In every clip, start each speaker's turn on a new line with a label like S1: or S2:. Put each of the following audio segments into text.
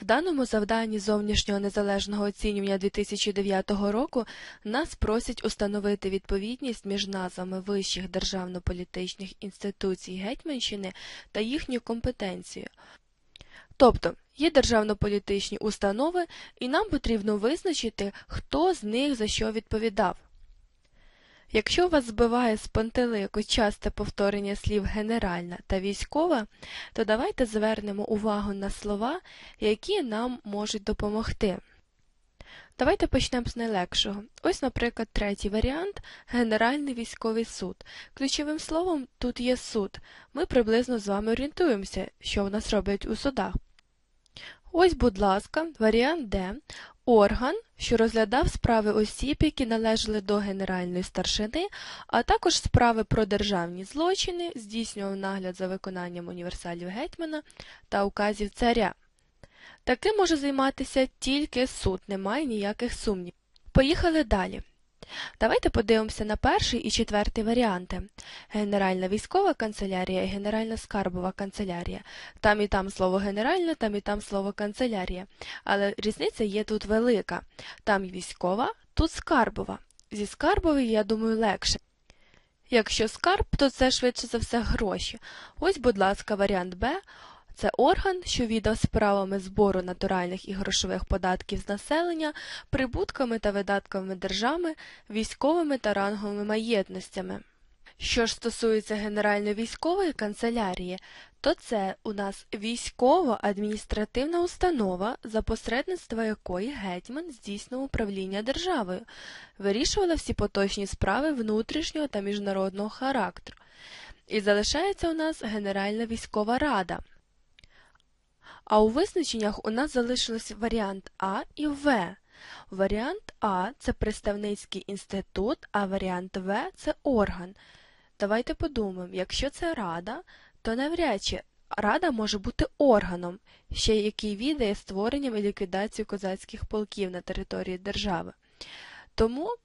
S1: В даному завданні зовнішнього незалежного оцінювання 2009 року нас просять установити відповідність між назвами вищих державно-політичних інституцій Гетьманщини та їхньою компетенцією. Тобто, є державно-політичні установи, і нам потрібно визначити, хто з них за що відповідав. Якщо вас збиває з пантелику часте повторення слів генеральна та військова, то давайте звернемо увагу на слова, які нам можуть допомогти. Давайте почнемо з найлегшого. Ось, наприклад, третій варіант Генеральний військовий суд. Ключовим словом тут є суд. Ми приблизно з вами орієнтуємося, що в нас роблять у судах. Ось, будь ласка, варіант Д. Орган, що розглядав справи осіб, які належали до генеральної старшини, а також справи про державні злочини, здійснював нагляд за виконанням універсалів гетьмана та указів царя. Таким може займатися тільки суд, немає ніяких сумнівів. Поїхали далі. Давайте подивимося на перший і четвертий варіанти. Генеральна військова канцелярія і Генеральна скарбова канцелярія. Там і там слово генеральна, там і там слово канцелярія. Але різниця є тут велика. Там військова, тут скарбова. Зі скарбової, я думаю, легше. Якщо скарб, то це швидше за все гроші. Ось, будь ласка, варіант Б. Це орган, що віддав справами збору натуральних і грошових податків з населення, прибутками та видатками держави, військовими та ранговими маєтностями. Що ж стосується Генеральної військової канцелярії, то це у нас військово-адміністративна установа, за посередництва якої гетьман здійснював управління державою, вирішувала всі поточні справи внутрішнього та міжнародного характеру. І залишається у нас Генеральна військова рада. А у визначеннях у нас залишилось варіант А і В. Варіант А це представницький інститут, а варіант В це орган. Давайте подумаємо, якщо це рада, то навряд чи рада може бути органом, ще який відає створенням і ліквідацією козацьких полків на території держави. Тому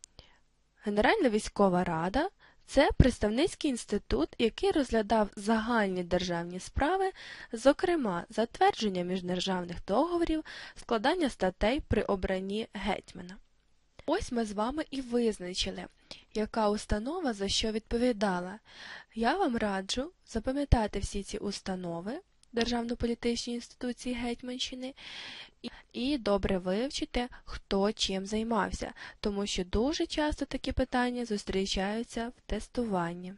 S1: Генеральна військова рада це представницький інститут, який розглядав загальні державні справи, зокрема затвердження міждержавних договорів, складання статей при обранні гетьмана. Ось ми з вами і визначили, яка установа за що відповідала. Я вам раджу запам'ятати всі ці установи державно-політичні інституції Гетьманщини і, добре вивчити, хто чим займався, тому що дуже часто такі питання зустрічаються в тестуванні.